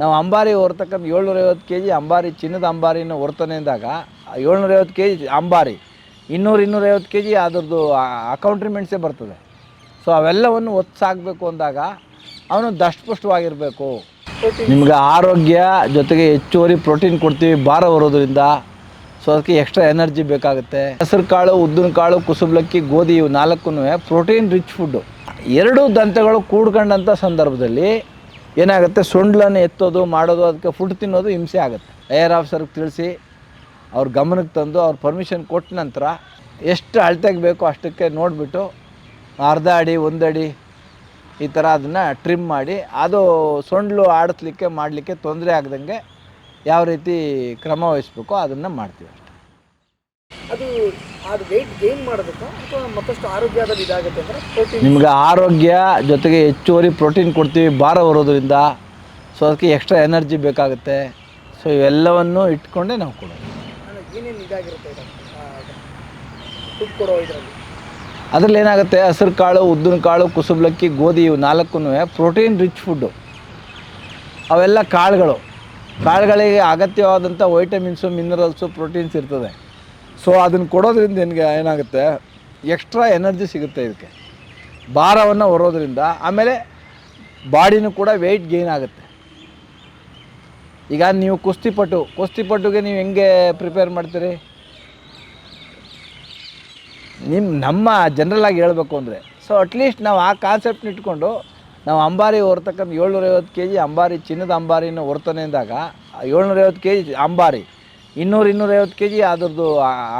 ನಾವು ಅಂಬಾರಿ ಹೊರ್ತಕ್ಕಂಥ ಏಳ್ನೂರೈವತ್ತು K G ಅಂಬಾರಿ, ಚಿನ್ನದ ಅಂಬಾರಿನ ಹೊರ್ತಾನೆ ಅಂದಾಗ ಏಳ್ನೂರೈವತ್ತು ಕೆ ಜಿ ಅಂಬಾರಿ, ಇನ್ನೂರು, ಇನ್ನೂರೈವತ್ತು ಕೆ ಜಿ ಅದರದ್ದು ಅಕೌಂಟ್ರಿಮೆಂಟ್ಸೇ ಬರ್ತದೆ. ಸೊ ಅವೆಲ್ಲವನ್ನು ಒತ್ತಾಗಬೇಕು ಅಂದಾಗ ಅವನು ದಷ್ಟಪುಷ್ಟವಾಗಿರಬೇಕು. ನಿಮ್ಗೆ ಆರೋಗ್ಯ ಜೊತೆಗೆ ಹೆಚ್ಚುವರಿ ಪ್ರೋಟೀನ್ ಕೊಡ್ತೀವಿ ಭಾರ ಬರೋದ್ರಿಂದ. ಸೊ ಅದಕ್ಕೆ ಎಕ್ಸ್ಟ್ರಾ ಎನರ್ಜಿ ಬೇಕಾಗುತ್ತೆ. ಹೆಸರು ಕಾಳು, ಉದ್ದಿನ ಕಾಳು, ಕುಸುಬ್ಲಕ್ಕಿ, ಗೋಧಿ ಇವು ನಾಲ್ಕು ಪ್ರೋಟೀನ್ ರಿಚ್ ಫುಡ್ಡು ಎರಡೂ ದಂತಗಳು ಕೂಡ್ಕೊಂಡಂಥ ಸಂದರ್ಭದಲ್ಲಿ ಏನಾಗುತ್ತೆ? ಸೊಂಡ್ಲನ್ನು ಎತ್ತೋದು, ಮಾಡೋದು, ಅದಕ್ಕೆ ಫುಡ್ ತಿನ್ನೋದು ಹಿಂಸೆ ಆಗುತ್ತೆ. ಏರ್ ಆಫೀಸರ್ಗೆ ತಿಳಿಸಿ, ಅವ್ರ ಗಮನಕ್ಕೆ ತಂದು, ಅವ್ರ ಪರ್ಮಿಷನ್ ಕೊಟ್ಟ ನಂತರ ಎಷ್ಟು ಅಳತೆಗೆ ಬೇಕೋ ಅಷ್ಟಕ್ಕೆ ನೋಡಿಬಿಟ್ಟು ಅರ್ಧ ಅಡಿ, ಒಂದಡಿ ಈ ಥರ ಅದನ್ನು ಟ್ರಿಮ್ ಮಾಡಿ, ಅದು ಸೊಂಡ್ಲು ಆಡಿಸ್ಲಿಕ್ಕೆ, ಮಾಡಲಿಕ್ಕೆ ತೊಂದರೆ ಆಗ್ದಂಗೆ ಯಾವ ರೀತಿ ಕ್ರಮ ವಹಿಸ್ಬೇಕೋ ಅದನ್ನು ಮಾಡ್ತೀವಿ ಅದು ಅದು ವೆಯ್ಟ್ ಗೇನ್ ಮಾಡೋದಕ್ಕೆ ಅಥವಾ ಮತ್ತಷ್ಟು ಆರೋಗ್ಯದಲ್ಲಿ ಇದಾಗುತ್ತೆ ಅಂದರೆ ಪ್ರೋಟೀನ್ ನಿಮ್ಗೆ ಆರೋಗ್ಯ ಜೊತೆಗೆ ಹೆಚ್ಚುವರಿ ಪ್ರೋಟೀನ್ ಕೊಡ್ತೀವಿ ಭಾರ ಬರೋದ್ರಿಂದ. ಸೊ ಅದಕ್ಕೆ ಎಕ್ಸ್ಟ್ರಾ ಎನರ್ಜಿ ಬೇಕಾಗುತ್ತೆ. ಸೊ ಇವೆಲ್ಲವನ್ನು ಇಟ್ಕೊಂಡೇ ನಾವು ಕೊಡೋದು. ಏನೇನು ಇದಾಗಿರುತ್ತೆ ಇದು ಫುಡ್ ಕೊಡೋ ಇದರಲ್ಲಿ. ಅದರಲ್ಲಿ ಏನಾಗುತ್ತೆ? ಹಸಿರು ಕಾಳು ಉದ್ದಿನ ಕಾಳು ಕುಸುಬ್ಲಕ್ಕಿ ಗೋಧಿ ಇವು ನಾಲ್ಕು ಪ್ರೋಟೀನ್ ರಿಚ್ ಫುಡ್ಡು ಅವೆಲ್ಲ ಕಾಳುಗಳು. ಕಾಳುಗಳಿಗೆ ಅಗತ್ಯವಾದಂಥ ವೈಟಮಿನ್ಸು ಮಿನರಲ್ಸು ಪ್ರೋಟೀನ್ಸ್ ಇರ್ತದೆ. ಸೊ ಅದನ್ನು ಕೊಡೋದ್ರಿಂದ ನಿನಗೆ ಏನಾಗುತ್ತೆ? ಎಕ್ಸ್ಟ್ರಾ ಎನರ್ಜಿ ಸಿಗುತ್ತೆ ಇದಕ್ಕೆ. ಭಾರವನ್ನು ಹೊರೋದ್ರಿಂದ ಆಮೇಲೆ ಬಾಡಿನೂ ಕೂಡ ವೆಯ್ಟ್ ಗೇನ್ ಆಗುತ್ತೆ. ಈಗ ನೀವು ಕುಸ್ತಿಪಟು, ಕುಸ್ತಿಪಟುಗೆ ನೀವು ಹೆಂಗೆ ಪ್ರಿಪೇರ್ ಮಾಡ್ತೀರಿ? ನಿಮ್ಮ ನಮ್ಮ ಜನರಲಾಗಿ ಹೇಳಬೇಕು ಅಂದರೆ ಸೊ ಅಟ್ಲೀಸ್ಟ್ ನಾವು ಆ ಕಾನ್ಸೆಪ್ಟ್ನ ಇಟ್ಕೊಂಡು, ನಾವು ಅಂಬಾರಿ ಹೊರತಕ್ಕಂಥ ಏಳ್ನೂರೈವತ್ತು ಕೆ ಜಿ ಅಂಬಾರಿ ಚಿನ್ನದ ಅಂಬಾರಿನ ಹೊರ್ತಾನೆ ಅಂದಾಗ ಏಳ್ನೂರೈವತ್ತು ಕೆ ಜಿ ಅಂಬಾರಿ ಇನ್ನೂರು ಇನ್ನೂರೈವತ್ತು ಕೆ ಜಿ ಅದರದ್ದು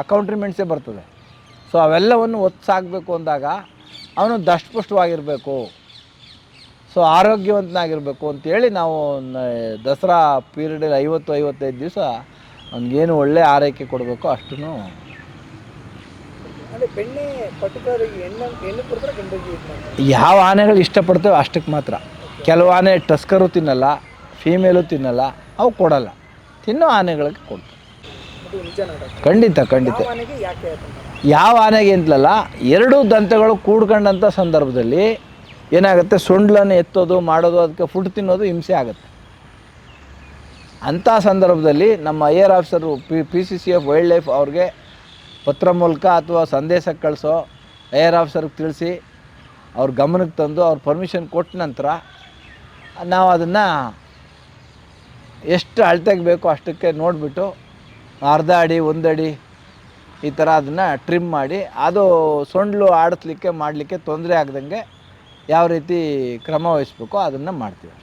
ಅಕೌಂಟ್ರಿಮೆಂಟ್ಸೇ ಬರ್ತದೆ. ಸೊ ಅವೆಲ್ಲವನ್ನು ಒತ್ತು ಸಾಕಬೇಕು ಅಂದಾಗ ಅವನು ದಷ್ಟಪುಷ್ಟವಾಗಿರಬೇಕು. ಸೊ ಆರೋಗ್ಯವಂತನಾಗಿರಬೇಕು ಅಂತೇಳಿ ನಾವು ದಸರಾ ಪೀರಿಯಡಲ್ಲಿ ಐವತ್ತು ಐವತ್ತೈದು ದಿವಸ ಅವ್ನಿಗೇನು ಒಳ್ಳೆ ಆರೈಕೆ ಕೊಡಬೇಕು ಅಷ್ಟೂ ಯಾವ ಆನೆಗಳು ಇಷ್ಟಪಡ್ತೇವೆ ಅಷ್ಟಕ್ಕೆ ಮಾತ್ರ. ಕೆಲವು ಆನೆ ಟಸ್ಕರು ತಿನ್ನಲ್ಲ ಫೀಮೇಲು ತಿನ್ನಲ್ಲ ಅವು ಕೊಡಲ್ಲ. ತಿನ್ನೋ ಆನೆಗಳಿಗೆ ಕೊಡ್ತಾರೆ. ಖಂಡಿತ ಖಂಡಿತ. ಯಾವ ಆನೆಗೆ ಅಂತಲಲ್ಲ ಎರಡೂ ದಂತಗಳು ಕೂಡ್ಕೊಂಡಂಥ ಸಂದರ್ಭದಲ್ಲಿ ಏನಾಗುತ್ತೆ? ಸೊಂಡ್ಲನ್ನು ಎತ್ತೋದು ಮಾಡೋದು ಅದಕ್ಕೆ ಫುಡ್ ತಿನ್ನೋದು ಹಿಂಸೆ ಆಗುತ್ತೆ. ಅಂಥ ಸಂದರ್ಭದಲ್ಲಿ ನಮ್ಮ I R officer P P C C F wildlife ಅವ್ರಿಗೆ ಪತ್ರ ಮೂಲಕ ಅಥವಾ ಸಂದೇಶ ಕಳಿಸೋ ಐ ಆರ್ ಆಫೀಸರ್ಗೆ ತಿಳಿಸಿ ಅವ್ರ ಗಮನಕ್ಕೆ ತಂದು ಅವ್ರ ಪರ್ಮಿಷನ್ ಕೊಟ್ಟ ನಂತರ ನಾವು ಅದನ್ನು ಎಷ್ಟು ಅಳತೆಗೆ ಬೇಕೋ ಅಷ್ಟಕ್ಕೆ ನೋಡಿಬಿಟ್ಟು ಅರ್ಧ ಅಡಿ ಒಂದಡಿ ಈ ಥರ ಅದನ್ನು ಟ್ರಿಮ್ ಮಾಡಿ, ಅದು ಸೊಂಡ್ಲು ಆಡಿಸ್ಲಿಕ್ಕೆ, ಮಾಡಲಿಕ್ಕೆ ತೊಂದರೆ ಆಗ್ದಂಗೆ ಯಾವ ರೀತಿ ಕ್ರಮ ವಹಿಸ್ಬೇಕೋ ಅದನ್ನು ಮಾಡ್ತೀವಿ.